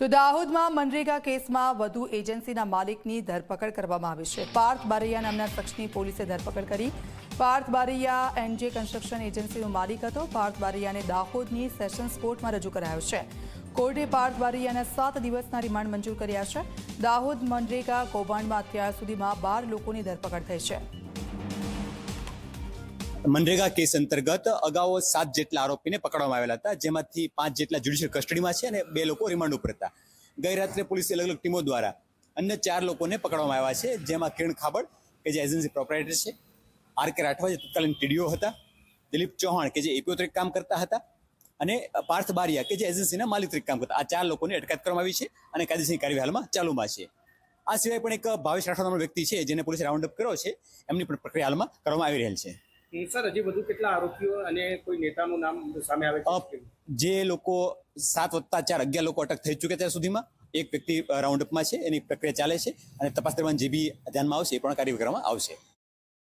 તો દાહોદમાં મનરેગા કેસમાં વધુ એજન્સીના માલિકની ધરપકડ કરવામાં આવી છે. પાર્થ બારૈયા નામના શખ્સની પોલીસે ધરપકડ કરી. પાર્થ બારૈયા એનજે કન્સ્ટ્રક્શન એજન્સીનો માલિક હતો. પાર્થ બારૈયાને દાહોદની સેશન્સ કોર્ટમાં રજૂ કરાયો છે. કોર્ટે પાર્થ બારૈયાના સાત દિવસના રિમાન્ડ મંજૂર કર્યા છે. દાહોદ મનરેગા કૌભાંડમાં અત્યાર સુધીમાં બાર લોકોની ધરપકડ થઈ છે. મનરેગા કેસ અંતર્ગત અગાઉ સાત જેટલા આરોપીને પકડવામાં આવેલા હતા, જેમાંથી પાંચ જેટલા જ્યુડિશિયલ કસ્ટડીમાં છે અને બે લોકો રિમાન્ડ ઉપર હતા. ગઈ રાત્રે પોલીસે અલગ અલગ ટીમો દ્વારા અન્ય ચાર લોકોને પકડવામાં આવ્યા છે, જેમાં કિરણ ખાબડ, કે જે એજન્સી પ્રોપરાઇટર છે, આર કે રાઠવા જે તત્કાલીન ટીડીઓ હતા, દિલીપ ચૌહાણ, કે જે એપીઓ તરીકે કામ કરતા હતા, અને પાર્થ બારિયા, કે જે એજન્સીના માલિક તરીકે કામ કરતા આ ચાર લોકોને અટકાયત કરવામાં આવી છે અને કાયદેસરની કાર્યવાહી હાલમાં ચાલુમાં છે. આ સિવાય પણ એક ભાવેશ રાઠવા વ્યક્તિ છે, જેને પોલીસે રાઉન્ડ અપ કર્યો છે, એમની પણ પ્રક્રિયા હાલમાં કરવામાં આવી રહેલ છે. સર, હજી વધુ કેટલા આરોપીઓ અને કોઈ નેતાનું નામ સામે આવે છે? જે લોકો સાત વત્તા ચાર અગિયાર લોકો અટક થઈ ચૂક્યા ત્યાં સુધીમાં, એક વ્યક્તિ રાઉન્ડ અપમાં છે, એની પ્રક્રિયા ચાલે છે અને તપાસ દરમિયાન જે બી ધ્યાનમાં આવશે એ પણ કાર્ય કરવામાં આવશે.